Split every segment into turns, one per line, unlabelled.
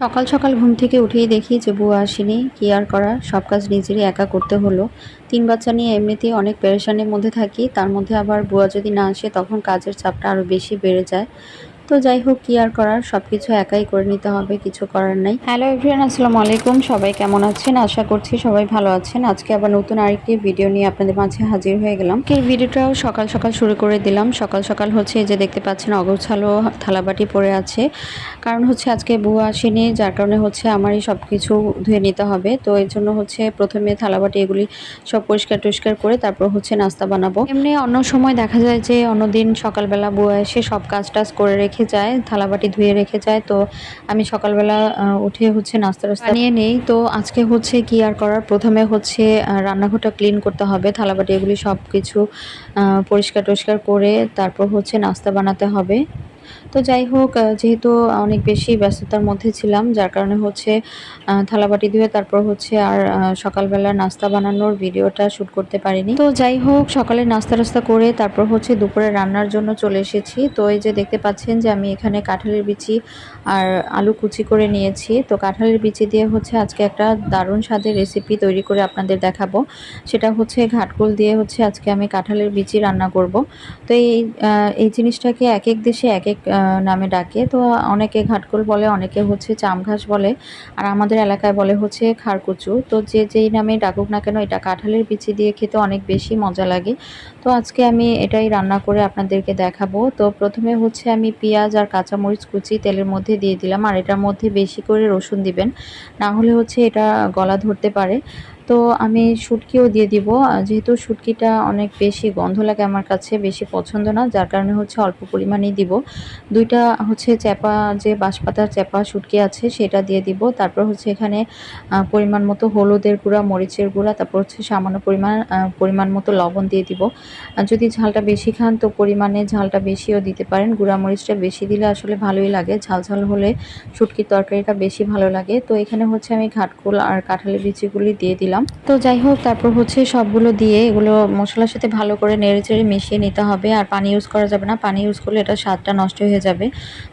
সকাল সকাল ঘুম থেকে উঠেই দেখি যে বুয়া আসেনি। কি আর করা সব কাজ নিজেরই একা করতে হলো। তিন বাচ্চা নিয়ে এমনিতেই অনেক পেরেশানির মধ্যে থাকি। তার মধ্যে আবার বুয়া যদি না আসে, তখন কাজের চাপটা আরও বেশি বেড়ে যায়। তো যাই হোক, কি আর করার? সব কিছু একাই করে নিতে হবে, কিছু করার নাই। হ্যালো এভরিয়ান আসসালামু আলাইকুম। সবাই কেমন আছেন? আশা করছি সবাই ভালো আছেন। আজকে আবার নতুন আরেকটি ভিডিও নিয়ে আপনাদের মাঝে হাজির হয়ে গেলাম। এই ভিডিওটাও সকাল সকাল শুরু করে দিলাম। সকাল সকাল হচ্ছে যে দেখতে পাচ্ছেন, অগোছালো থালাবাটি পড়ে আছে। কারণ হচ্ছে আজকে বুয়া আসেনি, যার কারণে হচ্ছে আমারই সব কিছু ধুয়ে নিতে হবে। তো এর জন্য হচ্ছে প্রথমে থালাবাটি এগুলি সব পরিষ্কার টরিষ্কার করে তারপর হচ্ছে নাস্তা বানাবো। এমনি অন্য সময় দেখা যায় যে অন্যদিন সকালবেলা বুয়া এসে সব কাজ টাজ করে রেখে যায় থালাবাটি ধুয়ে রেখে যায়। তো আমি সকালবেলা উঠে হচ্ছে নাস্তা রাস্তা নিয়ে নেই। তো আজকে হচ্ছে কি আর করার? প্রথমে হচ্ছে রান্নাঘরটা ক্লিন করতে হবে। থালাবাটি এগুলি সব কিছু পরিষ্কার টরিষ্কার করে তারপর হচ্ছে নাস্তা বানাতে হবে। তো যাই হোক যেহেতু অনেক বেশি ব্যস্ততার মধ্যে ছিলাম, যার কারণে হচ্ছে থালাবাটি ধুয়ে তারপর হচ্ছে আর সকালবেলা নাস্তা বানানোর ভিডিওটা শ্যুট করতে পারিনি। তো যাই হোক, সকালে নাস্তা রাস্তা করে তারপর হচ্ছে দুপুরে রান্নার জন্য চলে এসেছি। তো এই যে দেখতে পাচ্ছেন যে আমি এখানে কাঁঠালের বিচি আর আলু কুচি করে নিয়েছি। তো কাঁঠালের বিচি দিয়ে হচ্ছে আজকে একটা দারুণ স্বাদের রেসিপি তৈরি করে আপনাদের দেখাবো। সেটা হচ্ছে ঘাটকুল দিয়ে হচ্ছে আজকে আমি কাঁঠালের বিচি রান্না করব। তো এই এই জিনিসটাকে এক এক দেশে এক এক নামে ডাকে। তো অনেকে ঘাটকুল বলে, অনেকে হচ্ছে চামঘাস বলে, আর আমাদের এলাকায় বলে হচ্ছে খারকুচু তো যে যেই নামে ডাকুক না কেন, এটা কাঁঠালের বিচি দিয়ে খেতে অনেক বেশি মজা লাগে। তো আজকে আমি এটাই রান্না করে আপনাদেরকে দেখাবো। তো প্রথমে হচ্ছে আমি পেঁয়াজ আর কাঁচামরিচ কুচি তেলের মধ্যে দিয়ে দিলাম, আর এটার মধ্যে বেশি করে রসুন দিবেন। না হলে হচ্ছে এটা গলা ধরতে পারে। তো আমি শুটকিও দিয়ে দিব। যেহেতু শুটকিটা অনেক বেশি গন্ধ লাগে আমার কাছে, বেশি পছন্দ না, যার কারণে হচ্ছে অল্প পরিমাণেই দিব। দুইটা হচ্ছে চ্যাপা, যে বাঁশপাতার চ্যাপা শুটকি আছে সেটা দিয়ে দিব। তারপর হচ্ছে এখানে পরিমাণ মতো হলুদের গুঁড়া, মরিচের গুঁড়া, তারপর হচ্ছে সামান্য পরিমাণ পরিমাণ মতো লবণ দিয়ে দিব। যদি ঝালটা বেশি খান তো পরিমাণে ঝালটা বেশিও দিতে পারেন। গুঁড়া, মরিচটা বেশি দিলে আসলে ভালোই লাগে। ঝাল ঝাল হলে শুটকির তরকারিটা বেশি ভালো লাগে। তো এখানে হচ্ছে আমি ঘাটকুল আর কাঁঠালের বিচিগুলি দিয়ে দিলাম। দিলাম তো যাই হোক, তারপর হচ্ছে সবগুলো দিয়ে এগুলো মশলার সাথে ভালো করে নেড়ে চেড়ে মিশিয়ে নিতে হবে। আর পানি ইউজ করা যাবে না। পানি ইউজ করলে এটা স্বাদটা নষ্ট হয়ে যাবে।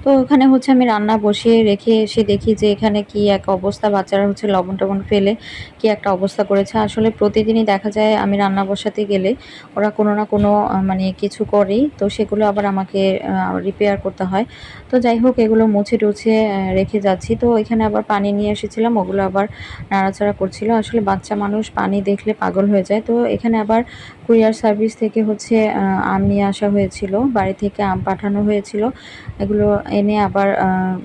তো ওখানে হচ্ছে আমি রান্না বসিয়ে রেখে এসে দেখি যে এখানে কি এক অবস্থা। বাচ্চারা হচ্ছে লবণ টবণ ফেলে কি একটা অবস্থা করেছে। আসলে প্রতিদিনই দেখা যায় আমি রান্না বসাতে গেলে ওরা কোনো না কোনো মানে কিছু করেই। তো সেগুলো আবার আমাকে রিপেয়ার করতে হয়। তো যাই হোক, এগুলো মুছে টুছে রেখে যাচ্ছি। তো এখানে আবার পানি নিয়ে এসেছিলাম। ওগুলো আবার নাড়াচাড়া করছিল। আসলে বাচ্চা মানুষ পানি দেখলে পাগল হয়ে যায়। তো এখানে আবার কুরিয়ার সার্ভিস থেকে হচ্ছে আম নিয়ে আসা হয়েছিল। বাড়ি থেকে আম পাঠানো হয়েছিল। এগুলো এনে আবার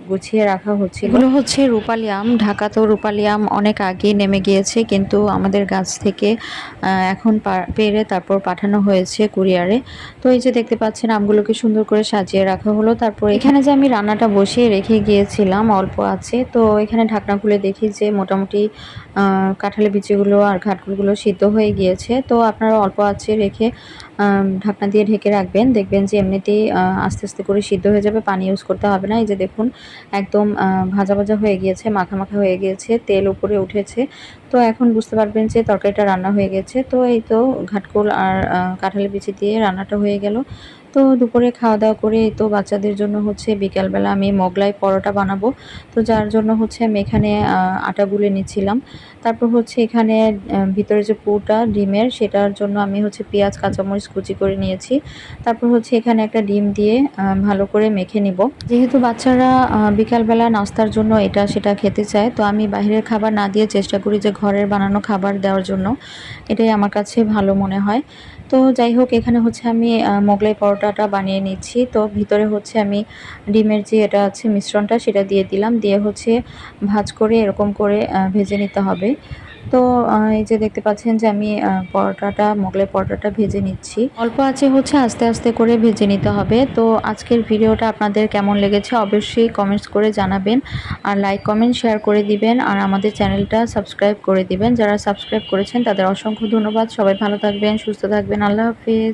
গুছিয়ে রাখা হচ্ছে এগুলো হচ্ছে রূপালি আম। ঢাকা তো রূপালি আম অনেক আগে নেমে গিয়েছে, কিন্তু আমাদের গাছ থেকে এখন পেরে তারপর পাঠানো হয়েছে কুরিয়ারে। তো এই যে দেখতে পাচ্ছেন, আমগুলোকে সুন্দর করে সাজিয়ে রাখা হলো। তারপর এখানে যে আমি রান্নাটা বসিয়ে রেখে গিয়েছিলাম, অল্প আছে। তো এখানে ঢাকনা খুলে দেখি যে মোটামুটি কাঁঠালের বিচিগুলো আর ঘাটগুলো সিদ্ধ হয়ে গিয়েছে। তো আপনারা অল্প আছে রেখে ঢাকনা দিয়ে ঢেকে রাখবেন। দেখবেন যে এমনিতেই আস্তে আস্তে করে সিদ্ধ হয়ে যাবে। পানি ইউজ করতে হবে না। এই যে দেখুন, একদম ভাজা ভাজা হয়ে গিয়েছে, মাখা মাখা হয়ে গিয়েছে, তেল উপরে উঠেছে। তো এখন বুঝতে পারবেন যে তরকারিটা রান্না হয়ে গেছে। তো এই তো ঘাটকুল আর কাঁঠালের বিচি দিয়ে রান্নাটা হয়ে গেল। তো দুপুরে খাওয়া দাওয়া করে তো বাচ্চাদের জন্য হচ্ছে বিকালবেলা আমি মোগলাই পরোটা বানাবো। তো যার জন্য হচ্ছে আমি এখানে আটা গুলে নিচ্ছিলাম। তারপর হচ্ছে এখানে ভিতরে যে পুটা ডিমের সেটার জন্য আমি হচ্ছে পেঁয়াজ, কাঁচামরিচ কুচি করে নিয়েছি। তারপর হচ্ছে এখানে একটা ডিম দিয়ে ভালো করে মেখে নিব। যেহেতু বাচ্চারা বিকালবেলা নাস্তার জন্য এটা সেটা খেতে চায়, তো আমি বাইরের খাবার না দিয়ে চেষ্টা করি যে ঘরের বানানো খাবার দেওয়ার জন্য। এটাই আমার কাছে ভালো মনে হয়। তো যাই হোক, এখানে হচ্ছে আমি মোগলাই পরোটাটা বানিয়ে নিচ্ছি। তো ভিতরে হচ্ছে আমি ডিমের যে এটা আছে মিশ্রণটা, সেটা দিয়ে দিলাম। দিয়ে হচ্ছে ভাজ করে এরকম করে ভেজে নিতে হবে। তো এই যে দেখতে পাচ্ছেন যে আমি পরোটাটা, মোগলাই পরোটাটা ভেজে নিচ্ছি। অল্প আছে হচ্ছে আস্তে আস্তে করে ভেজে নিতে হবে। তো, আজকের ভিডিওটা আপনাদের কেমন লেগেছে অবশ্যই কমেন্টস করে জানাবেন আর লাইক কমেন্ট শেয়ার করে দিবেন আর আমাদের চ্যানেলটা সাবস্ক্রাইব করে দিবেন। যারা সাবস্ক্রাইব করেছেন তাদের অসংখ্য ধন্যবাদ। সবাই ভালো থাকবেন, সুস্থ থাকবেন। আল্লাহ হাফিজ।